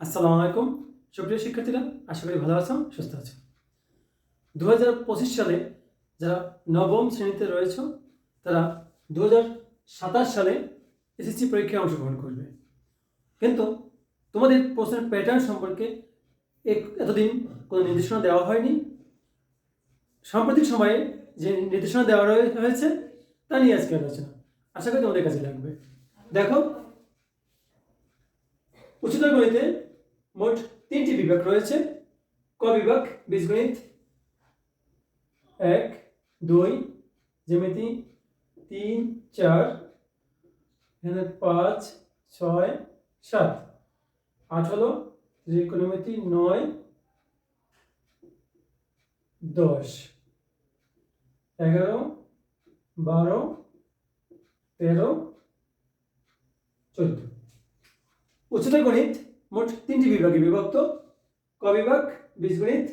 আসসালামু আলাইকুম। সুপ্রিয় শিক্ষার্থীরা, আশা করি ভালো আছো, সুস্থ আছো। দু হাজার পঁচিশ সালে যারা নবম শ্রেণীতে রয়েছে, তারা দু হাজার সাতাশ সালে এসএসসি পরীক্ষায় অংশগ্রহণ করবে। কিন্তু তোমাদের প্রশ্নের প্যাটার্ন সম্পর্কে এতদিন কোনো নির্দেশনা দেওয়া হয়নি। সাম্প্রতিক সময়ে যে নির্দেশনা দেওয়া হয়েছে, তা নিয়ে আজকে আলোচনা। আশা করি তোমাদের কাছে লাগবে। দেখো, উচ্চতর গণিতে মোট তিনটি বিভাগ রয়েছে। ক বিভাগ? বীজগণিত। এক, দুই, জ্যামিতি। তিন, চার, এখানে পাঁচ, ছয়, সাত। আট হলো ত্রিকোণমিতি, নয়, দশ। এগারো, বারো, তেরো, চোদ্দ। উচ্চতর গণিত মোট তিনটি বিভাগে বিভক্ত। ক বিভাগ? বীজগণিত।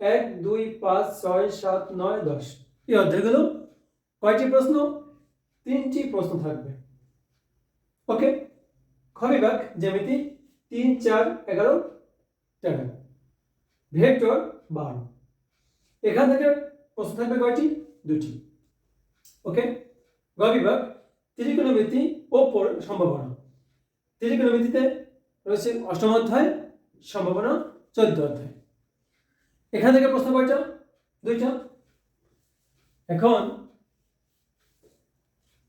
এক, দুই, পাঁচ, ছয়, সাত, নয়, দশ। এই অধ্যায়গুলো কয়টি প্রশ্ন? তিনটি প্রশ্ন থাকবে। ওকে, খ বিভাগ, জ্যামিতি, তিন, চার, এগারো, তেরো। ভেক্টর, বারো। এখান থেকে প্রশ্ন থাকবে কয়টি? দুটি। ওকে, গ বিভাগ, ত্রিকোণমিতি ও সম্ভাবনা। ত্রিকোণমিতিতে রয়েছে অষ্টম অধ্যায়, সম্ভাবনা চোদ্দ অধ্যায়। এখান থেকে প্রশ্ন কয়টা? দুইটা? এখন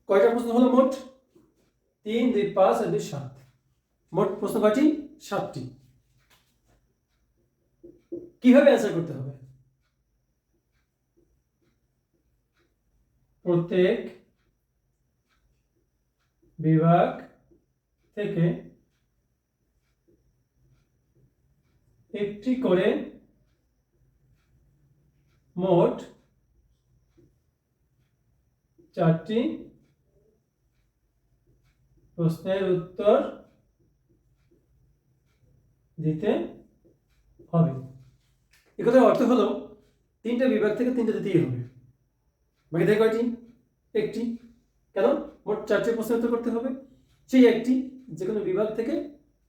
কয়টা প্রশ্ন হলো মোট? তিন, দুই, পাঁচ আর দুই, সাত। মোট প্রশ্ন কয়টি? সাতটি। কীভাবে অ্যান্সার করতে হবে? প্রত্যেক বিভাগ থেকে একটি করে মোট চারটি প্রশ্নের উত্তর দিতে হবে। একথার অর্থ হলো, তিনটা বিভাগ থেকে তিনটা দিতেই হবে। বাকি থেকে কয়টি? একটি। কেন? মোট চারটি প্রশ্নের উত্তর করতে হবে। সেই একটি যে কোনো বিভাগ থেকে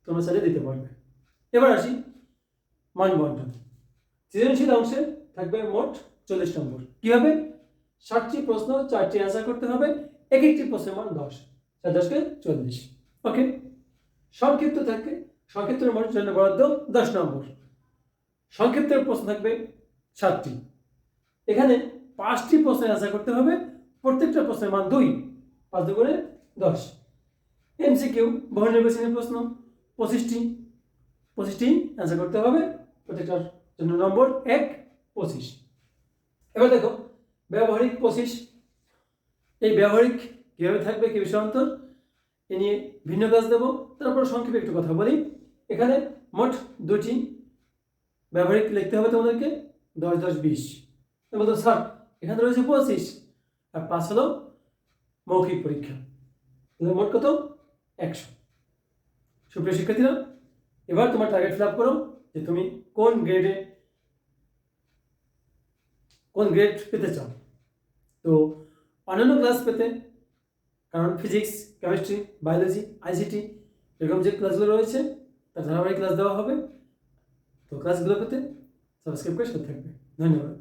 তোমরা চাইলে দিতে পারবে। এবার আসি মান বন্টন সৃজনশীল অংশে থাকবে মোট চল্লিশ নম্বর। কীভাবে ষাটটি প্রশ্ন, চারটি অ্যান্সার করতে হবে এক একটি প্রশ্নের মান দশ, চার দশকে চল্লিশ। ওকে সংক্ষিপ্ত থাকে সংক্ষিপ্তের মোট জন্য বরাদ্দ দশ নম্বর। সংক্ষিপ্তের প্রশ্ন থাকবে সাতটি। এখানে পাঁচটি প্রশ্নের অ্যান্সার করতে হবে, প্রত্যেকটা প্রশ্নের মান দুই, পাঁচ দুগুণে দশ। এমসিকিউ বহু নির্বাচনের প্রশ্ন, পঁচিশটি পঁচিশটি অ্যান্সার করতে হবে। প্রত্যেকটার জন্য নম্বর? এক, পঁচিশ। এবার দেখো, ব্যবহারিক পঁচিশ। এই ব্যবহারিক কীভাবে থাকবে, কি বিষয় অন্তর? এ নিয়ে ভিন্ন কাজ দেবো। তারপর সংক্ষেপে একটু কথা বলি। এখানে মোট দুটি ব্যবহারিক লিখতে হবে তোমাদেরকে। দশ দশ, বিশ। বলতো স্যার, এখানে রয়েছে পঁচিশ। আর পাঁচ হলো মৌখিক পরীক্ষা। মোট কত? একশো। সুপ্রিয় শিক্ষার্থীরা এবার তোমার টার্গেট ফিল আপ করো যে তুমি কোন গ্রেডে কোন গ্রেড পেতে চাও। তো অন্যান্য ক্লাস পেতে, কারণ ফিজিক্স কেমিস্ট্রি বায়োলজি আইসিটি এরকম যে ক্লাসগুলো রয়েছে, তার ধারাবাহিক ক্লাস দেওয়া হবে। তো ক্লাসগুলো পেতে সাবস্ক্রাইব করে সাথে থাকবে। ধন্যবাদ।